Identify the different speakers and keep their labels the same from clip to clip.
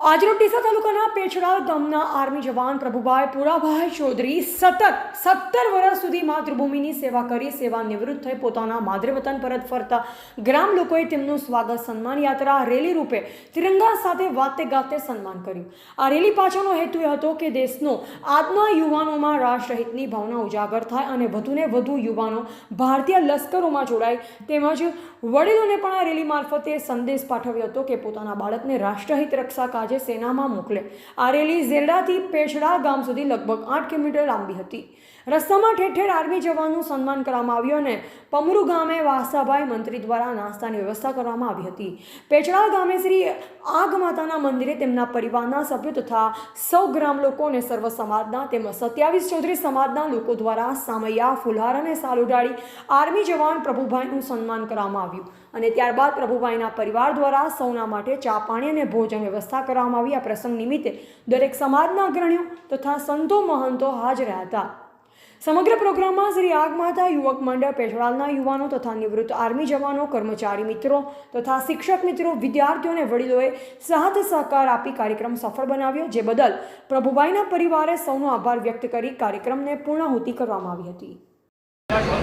Speaker 1: આજરોડ ડીસા તાલુકાના પેછડા ગામના આર્મી જવાન પ્રભુભાઈ પુરાભાઈ ચૌધરી સતત સત્તર વર્ષ સુધી માતૃભૂમિની સેવા કરી, સેવા નિવૃત્ત થઈ, પોતાના માતૃવતન પરત ફરતા ગ્રામ લોકોએ તેમનું સ્વાગત સન્માન યાત્રા રેલી રૂપે તિરંગા સાથે વાતે ગાતે સન્માન કર્યું. આ રેલી પાછળનો હેતુ એ હતો કે દેશનો આજના યુવાનોમાં રાષ્ટ્રહિતની ભાવના ઉજાગર થાય અને વધુને વધુ યુવાનો ભારતીય લશ્કરોમાં જોડાય. તેમજ વડીલોને પણ આ રેલી મારફતે સંદેશ પાઠવ્યો હતો કે પોતાના બાળકને રાષ્ટ્રહિત રક્ષા કાજે સેનામાં મોકલે. આ રેલી ઝેરડાથી પેછડા ગામ સુધી લગભગ આઠ કિલોમીટર લાંબી હતી. રસ્તામાં ઠેર ઠેર આર્મી જવાનનું સન્માન કરવામાં આવ્યું અને પમરુ ગામે વાસાભાઈ મંત્રી દ્વારા નાસ્તાની વ્યવસ્થા કરવામાં આવી હતી. પેછડા ગામે શ્રી આગ માતાના મંદિરે તેમના પરિવારના સભ્યો તથા સૌ ગ્રામ લોકો અને સર્વ સમાજના તેમજ સત્યાવીસ ચૌધરી સમાજના લોકો દ્વારા સામૈયા, ફુલહાર અને સાલ ઉડાડી આર્મી જવાન પ્રભુભાઈનું સન્માન કરવામાં આવ્યું. અને ત્યારબાદ પ્રભુભાઈના પરિવાર દ્વારા સૌના માટે ચા, પાણી અને ભોજન વ્યવસ્થા કરવામાં આવી. આ પ્રસંગ નિમિત્તે દરેક સમાજના અગ્રણીઓ તથા સંતો મહંતો હાજર હતા. સમગ્ર પ્રોગ્રામમાં શ્રી આગમાતા યુવક મંડળ પેશવાલના યુવાનો તથા નિવૃત્ત આર્મી જવાનો કર્મચારી મિત્રો તથા શિક્ષક મિત્રો વિદ્યાર્થીઓ અને વડીલોએ સાથ સહકાર આપી કાર્યક્રમ સફળ બનાવ્યો જે બદલ પ્રભુભાઈના પરિવારે સૌનો આભાર વ્યક્ત કરી કાર્યક્રમને પૂર્ણાહુતિ કરવામાં આવી હતી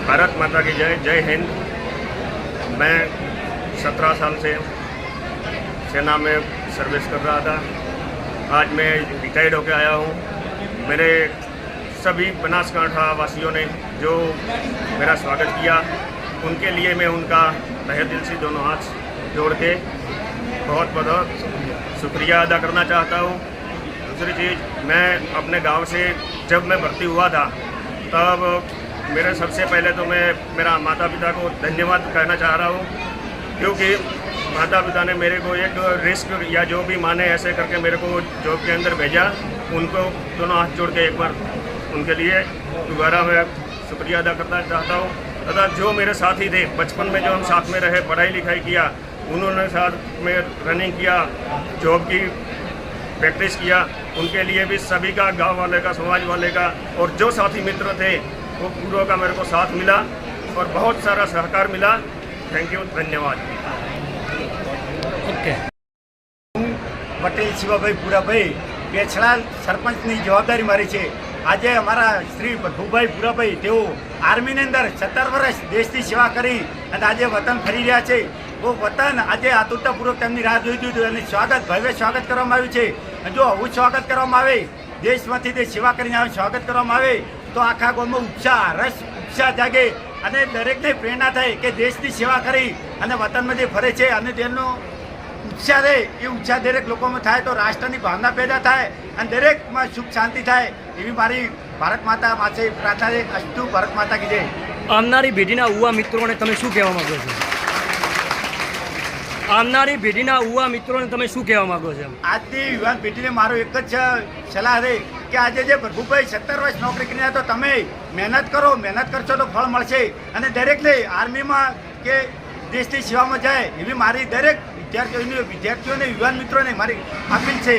Speaker 2: भारत माता की जय जय हिंद मैं सत्रह साल से सेना में सर्विस कर रहा था आज मैं रिटायर्ड होकर आया हूँ मेरे सभी बनासकांठा वासियों ने जो मेरा स्वागत किया, उनके लिए मैं उनका तहे दिल से दोनों हाथ जोड़ के बहुत बहुत शुक्रिया अदा करना चाहता हूँ। दूसरी चीज़, मैं अपने गाँव से जब मैं भर्ती हुआ था, तब मेरे सबसे पहले तो मैं मेरा माता पिता को धन्यवाद कहना चाह रहा हूँ, क्योंकि माता पिता ने मेरे को एक रिस्क या जो भी माने ऐसे करके मेरे को जॉब के अंदर भेजा, उनको दोनों हाथ जोड़ के एक बार उनके लिए दोबारा मैं शुक्रिया अदा करना चाहता हूँ तथा जो मेरे साथी थे बचपन में जो हम साथ में रहे पढ़ाई लिखाई किया उन्होंने साथ में रनिंग किया जॉब की प्रैक्टिस किया उनके लिए भी सभी का गांव वाले का समाज वाले का और जो साथी मित्र थे वो पूरों का मेरे को साथ मिला और बहुत सारा सहकार मिला थैंक यू धन्यवाद
Speaker 3: ઓકે
Speaker 4: પટેલ શિવાભાઈ પુરાભાઈ પેછડા સરપંચની જવાબદારી મારી છે આજે અમારા શ્રી ભૂભાઈ પુરાભાઈ તેઓ આર્મીની અંદર સત્તર વર્ષ દેશની સેવા કરી અને આજે વતન ફરી રહ્યા છે. બહુ વતન આજે આતુરતાપૂર્વક તેમની રાહ જોઈ દીધું અને સ્વાગત, ભવ્ય સ્વાગત કરવામાં આવ્યું છે. જો આવું સ્વાગત કરવામાં આવે, દેશમાંથી તે સેવા કરીને આવે, સ્વાગત કરવામાં આવે, તો આખા ગામમાં ઉત્સાહ, રસ, ઉત્સાહ જાગે અને દરેકને પ્રેરણા થાય કે દેશની સેવા કરી અને વતનમાંથી ફરે છે અને તેમનો ઉત્સાહ રહે એ ઉત્સાહ દરેક લોકોમાં થાય તો રાષ્ટ્રની ભાવના પેદા થાય અને દરેકમાં સુખ શાંતિ થાય એવી મારી ભારત માતા પાસે પ્રાર્થના છે અસ્તુ ભારત માતા કી જય.
Speaker 3: આવનારી પેઢીના યુવા મિત્રોને તમે શું કહેવા માંગો છો? આવનારી પેઢીના યુવા મિત્રોને તમે શું કહેવા માંગો છો?
Speaker 4: આજની યુવાન પેઢીને મારો એક જ સલાહ છે કે આજે જે પ્રભુભાઈ સત્તર વર્ષ નોકરી કરીને તો તમે મહેનત કરો મહેનત કરશો તો ફળ મળશે. અને દરેકને આર્મીમાં કે દેશની સેવામાં જાય એવી મારી દરેક વિદ્યાર્થીઓની વિદ્યાર્થીઓને યુવાન મિત્રોને મારી અપીલ છે.